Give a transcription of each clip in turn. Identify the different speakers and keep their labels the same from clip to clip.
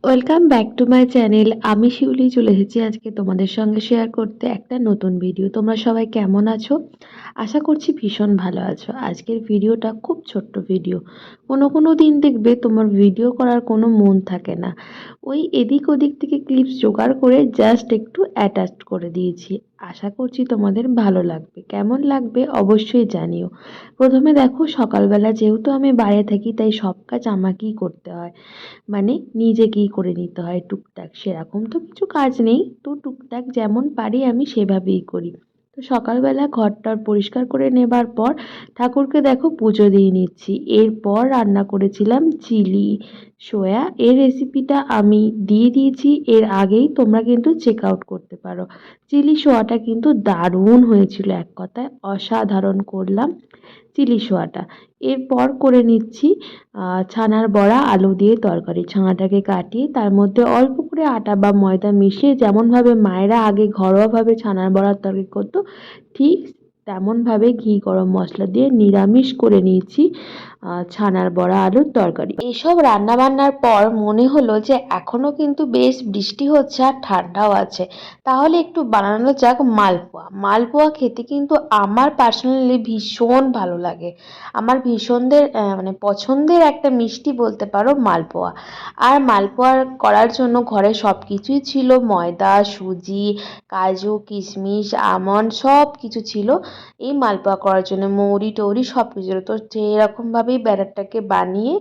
Speaker 1: Welcome back to my channel আমি শিউলি, চলে এসেছি আজকে তোমাদের সঙ্গে শেয়ার করতে একটা নতুন ভিডিও তোমরা সবাই কেমন আছো? আশা করছি ভীষণ ভালো আছো। আজকের ভিডিওটা খুব ছোট্ট ভিডিও কোনো কোনো দিন দেখবে তোমার ভিডিও করার কোনো মন থাকে না। ওই এদিক ওদিক থেকে ক্লিপস জোগাড় করে জাস্ট একটু অ্যাটাচ করে দিয়েছি। আশা করছি তোমাদের ভালো লাগবে। কেমন লাগবে অবশ্যই জানিও। প্রথমে দেখো, সকালবেলা যেহেতু আমি বাইরে থাকি, তাই সব কাজ আমাকেই করতে হয়। মানে নিজেকেই করে নিতে হয় টুকটাক। সেরকম তো কিছু কাজ নেই। তো টুকটাক যেমন পারি আমি সেভাবেই করি। তো সকালবেলা ঘরটর পরিষ্কার করে নেবার পর ঠাকুরকে দেখো পুজো দিয়ে নিচ্ছি। এরপর রান্না করেছিলাম চিলি। সোয়া এর রেসিপিটা আমি দিয়ে দিয়েছি। এর আগেই তোমরা কিন্তু চেক আউট করতে পারো। চিলি সোয়াটা কিন্তু দারুণ হয়েছিল এক কথায়, অসাধারণ করলাম চিলি সোয়াটা। এরপর করে নিচ্ছি ছানার বড়া, আলু দিয়ে তরকারি। ছানাটাকে কাটিয়ে তার মধ্যে অল্প করে আটা বা ময়দা মিশিয়ে যেমনভাবে মায়েরা আগে ঘরোয়াভাবে ছানার বড়ার তরকারি করতো, ঠিক তেমনভাবে ঘি, গরম মশলা দিয়ে নিরামিষ করে নিয়েছি ছানার বড়া, আলুর তরকারি। এসব রান্নাবান্নার পর মনে হলো যে এখনও কিন্তু বেশ বৃষ্টি হচ্ছে আর ঠান্ডাও আছে। তাহলে একটু বানানো যাক মালপোয়া। মালপোয়া খেতে কিন্তু আমার পার্সোনালি ভীষণ ভালো লাগে। আমার ভীষণদের মানে পছন্দের একটা মিষ্টি বলতে পারো মালপোয়া। আর মালপোয়া করার জন্য ঘরে সব কিছুই ছিল। ময়দা, সুজি, কাজু, কিশমিশ, আমন্ড সব কিছু ছিল। এই মালপোয়া করার জন্য মৌরি টৌরি সব কিছু তো সেরকমভাবেই ব্যাটারটাকে বানিয়ে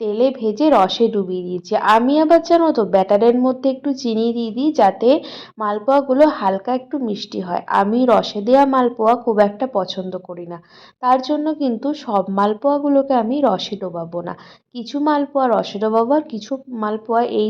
Speaker 1: তেলে ভেজে রসে ডুবিয়ে দিয়েছি। আমি আবার জানো তো ব্যাটারের মধ্যে একটু চিনি দিয়ে দিই যাতে মালপোয়াগুলো হালকা একটু মিষ্টি হয়। আমি রসে দেওয়া মালপোয়া খুব একটা পছন্দ করি না। তার জন্য কিন্তু সব মালপোয়াগুলোকে আমি রসে ডোবাবো না। কিছু মালপোয়া রসে ডোবাবো আর কিছু মালপোয়া এই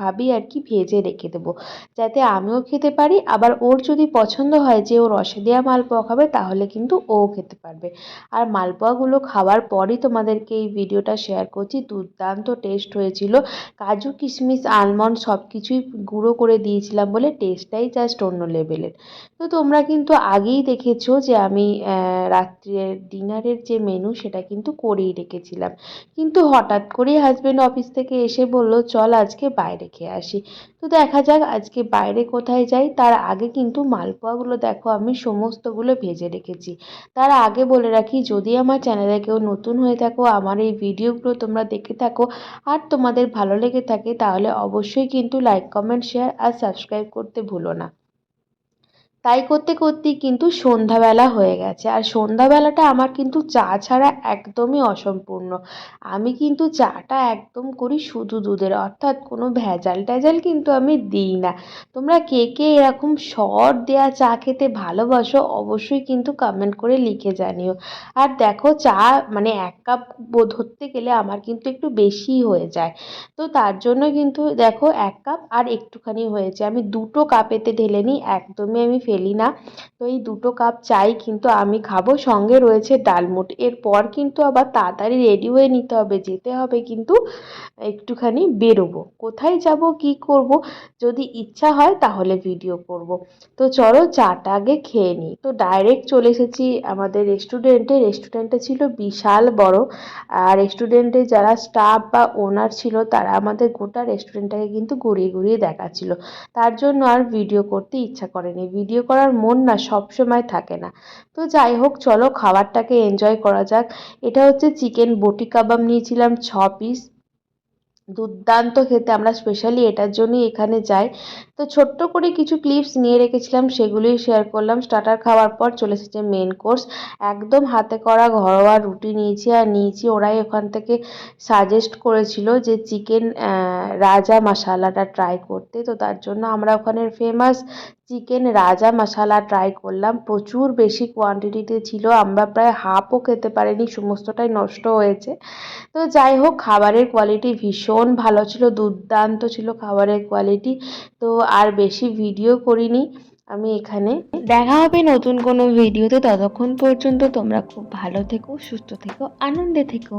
Speaker 1: ভাবেই আর কি ভেজে রেখে দেবো। যাতে আমিও খেতে পারি। আবার ওর যদি পছন্দ হয় যে ও রসে দেওয়া মালপোয়া খাবে তাহলে কিন্তু ও খেতে পারবে। আর মালপোয়াগুলো খাওয়ার পরই তোমাদেরকে এই ভিডিওটা শেয়ার করছি। দুর্দান্ত টেস্ট হয়েছিল। কাজু, কিশমিশ আলমন্ড সব কিছুই গুঁড়ো করে দিয়েছিলাম বলে টেস্টটাই জাস্ট অন্য লেভেলের তো তোমরা কিন্তু আগেই দেখেছ যে আমি রাত্রের ডিনারের যে মেনু সেটা কিন্তু করেই রেখেছিলাম। কিন্তু হঠাৎ করেই হাজব্যান্ড অফিস থেকে এসে বলল, চল আজকে বাইরে খেয়ে আসি। তো দেখা যাক আজকে বাইরে কোথায় যাই। তার আগে কিন্তু মালপোয়াগুলো দেখো, আমি সমস্তগুলো ভেজে রেখেছি। তার আগে বলে রাখি, যদি আমার চ্যানেলে কেউ নতুন হয়ে থাকো, আমার এই ভিডিওগুলো তোমরা দেখে থাকো আর তোমাদের ভালো লেগে থাকে, তাহলে অবশ্যই কিন্তু লাইক কমেন্ট শেয়ার আর সাবস্ক্রাইব করতে ভুলো না। তাই করতে করতেই কিন্তু সন্ধ্যাবেলা হয়ে গেছে। আর সন্ধ্যাবেলাটা আমার কিন্তু চা ছাড়া একদমই অসম্পূর্ণ। আমি কিন্তু চাটা একদম করি শুধু দুধের। অর্থাৎ কোনো ভেজাল ট্যাজাল কিন্তু আমি দিই না। তোমরা কে কে এরকম শর্ট দেওয়া চা খেতে ভালোবাসো অবশ্যই কিন্তু কমেন্ট করে লিখে জানিও। আর দেখো চা মানে এক কাপ ধরতে গেলে আমার কিন্তু একটু বেশিই হয়ে যায়। তো তার জন্য কিন্তু দেখো এক কাপ আর একটুখানি হয়েছে। আমি দুটো কাপেতে ঢেলে নিই, একদমই আমি ফেলি না। তো এই দুটো কাপ চাই কিন্তু আমি খাব। সঙ্গে রয়েছে ডালমুট এরপর কিন্তু আবার তাড়াতাড়ি রেডি হয়ে নিতে হবে। যেতে হবে কিন্তু একটুখানি বেরোবো। কোথায় যাব, কি করব? যদি ইচ্ছা হয় তাহলে ভিডিও করব। তো চলো চাটা আগে খেয়ে নিই। তো ডাইরেক্ট চলে এসেছি আমাদের রেস্টুরেন্টে রেস্টুরেন্টটা ছিল বিশাল বড়। আর রেস্টুরেন্টে যারা স্টাফ বা ওনার ছিল, তারা আমাদের গোটা রেস্টুরেন্টটাকে কিন্তু ঘুরিয়ে ঘুরিয়ে দেখাচ্ছিল। তার জন্য আর ভিডিও করতে ইচ্ছা করেনি। ভিডিও করার মন না, সবসময় থাকে না। তো যাই হোক, চলো খাবারটাকে এনজয় করা যাক। এটা হচ্ছে চিকেন বটি কাবাব নিয়েছিলাম ছ পিস দুর্দান্ত খেতে আমরা স্পেশালি এটার জন্যই এখানে যাই। তো ছোট্ট করে কিছু ক্লিপস নিয়ে রেখেছিলাম, সেগুলোই শেয়ার করলাম। স্টার্টার খাওয়ার পর চলে এসেছে মেন কোর্স একদম হাতে করা ঘরোয়া রুটি নিয়েছি আর নিয়েছি। ওরাই ওখান থেকে সাজেস্ট করেছিল যে চিকেন রাজা মশালাটা ট্রাই করতে। তো তার জন্য আমরা ওখানের ফেমাস চিকেন রাজা মশালা ট্রাই করলাম। প্রচুর বেশি কোয়ান্টিটিতে ছিল। আমরা প্রায় হাফও খেতে পারিনি। সমস্তটাই নষ্ট হয়েছে। তো যাই হোক, খাবারের কোয়ালিটি ভীষণ ভালো ছিল, দুর্দান্ত ছিল খাবারের কোয়ালিটি তো আর বেশি ভিডিও করিনি। আমি এখানে দেখা হবে নতুন কোনো ভিডিওতে ততক্ষণ পর্যন্ত তোমরা খুব ভালো থেকো, সুস্থ থেকো, আনন্দে থেকো।